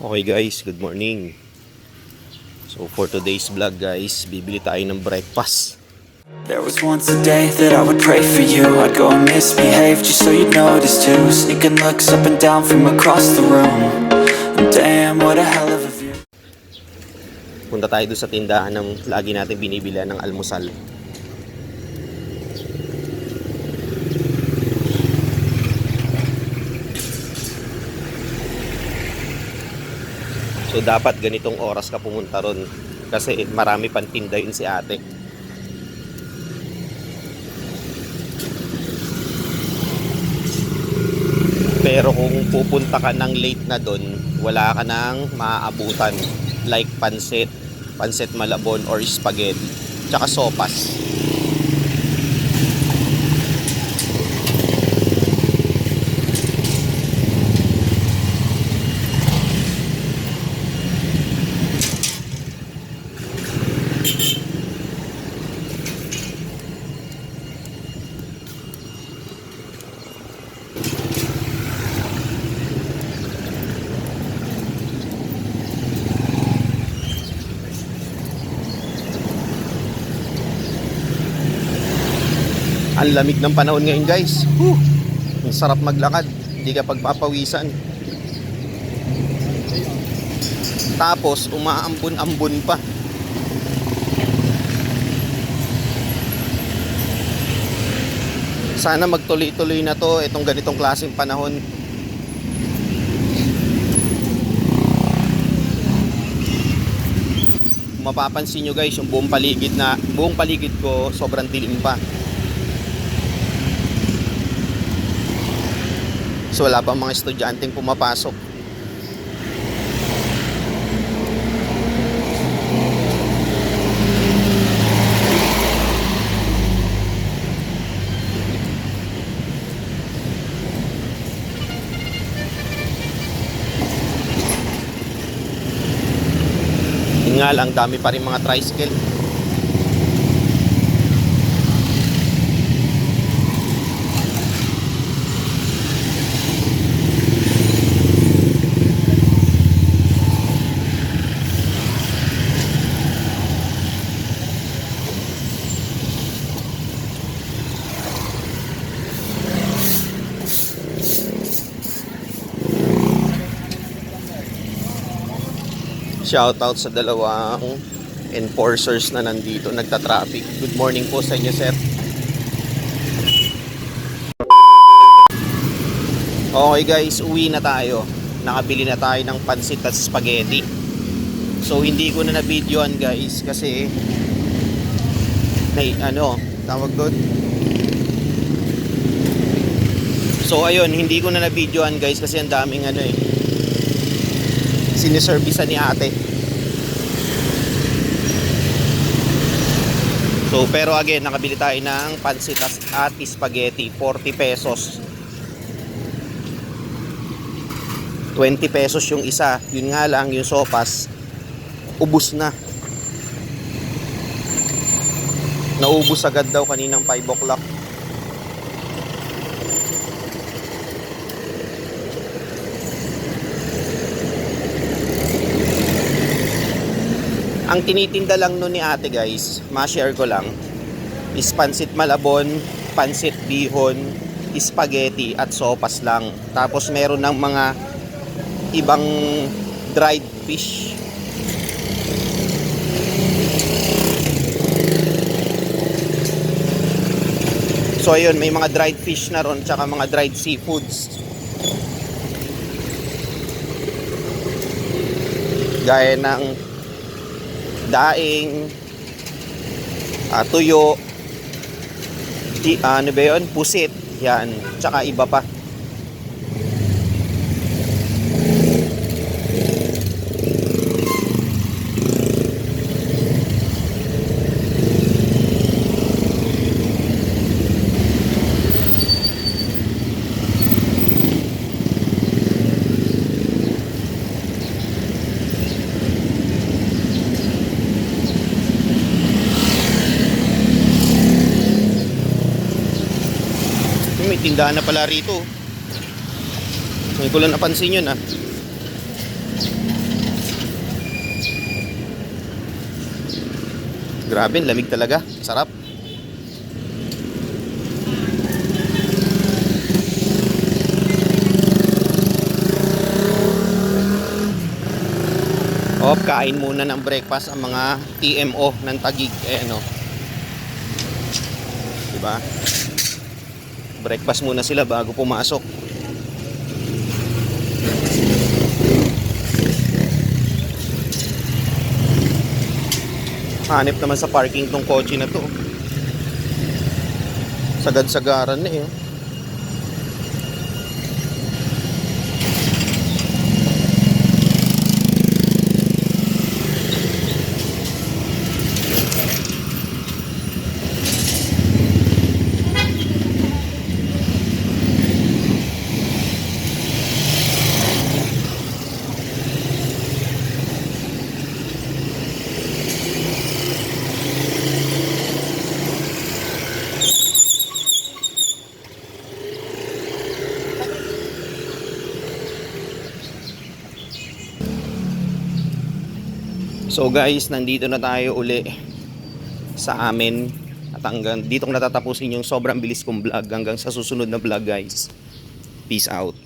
Okay guys, good morning. So for today's vlog guys, bibili tayo ng breakfast. There was once a day that I would pray for you I'd go and misbehave just so you'd notice too Sneaking looks up and down from across the room And damn, what a hell of a view Punta tayo doon sa tindahan ng lagi natin binibila ng almusal. So dapat ganitong oras ka pumunta ron kasi marami pang tinda yun si ate. Pero kung pupunta ka ng late na doon, wala ka nang maaabutan like pansit, pansit malabon or spaghetti, tsaka sopas. Ang lamig ng panahon ngayon guys. Whew. Ang sarap maglakad. Hindi ka pagpapawisan. Tapos umaambon-ambon pa. Sana magtuloy-tuloy na to itong ganitong klaseng panahon. Mapapansin nyo guys, yung buong paligid na buong paligid ko sobrang dilim pa. So wala pang mga estudyanteng pumapasok. Yun nga lang, dami pa rin mga tricycle. Shoutout sa dalawang enforcers na nandito nagta-traffic. Good morning po sa inyo, sir. Okay guys, uwi na tayo. Nakabili na tayo ng pansit at spaghetti. So hindi ko na na-videoan guys kasi may ano, tawag doon. So ayun, hindi ko na na-videoan guys kasi ang daming ano eh siniservisan ni ate. So, pero again, nakabili tayo ng pansit at spaghetti, 40 pesos. 20 pesos yung isa. Yun nga lang, yung sopas, ubus na. Naubos agad daw kaninang 5 o'clock. Ang tinitinda lang nun ni ate guys, ma-share ko lang, is pansit malabon, pansit bihon, spaghetti at sopas lang. Tapos meron ng mga ibang dried fish. So ayun, may mga dried fish na ron, tsaka mga dried seafoods. Gaya ng daing, ah, tuyo, i, ano ba yun? Pusit, yan, tsaka iba pa. May tindahan na pala rito. Ngayon ko lang napansin yun ah. Grabe, lamig talaga. Sarap. Op, kain muna ng breakfast ang mga TMO ng Tagig. Eh, ano. Diba? Breakfast muna sila bago pumasok. Hanip naman sa parking tong kotse na to. Sagad-sagaran na eh. So guys, nandito na tayo uli sa amin at hanggang dito natatapusin yung sobrang bilis kong vlog hanggang sa susunod na vlog guys. Peace out.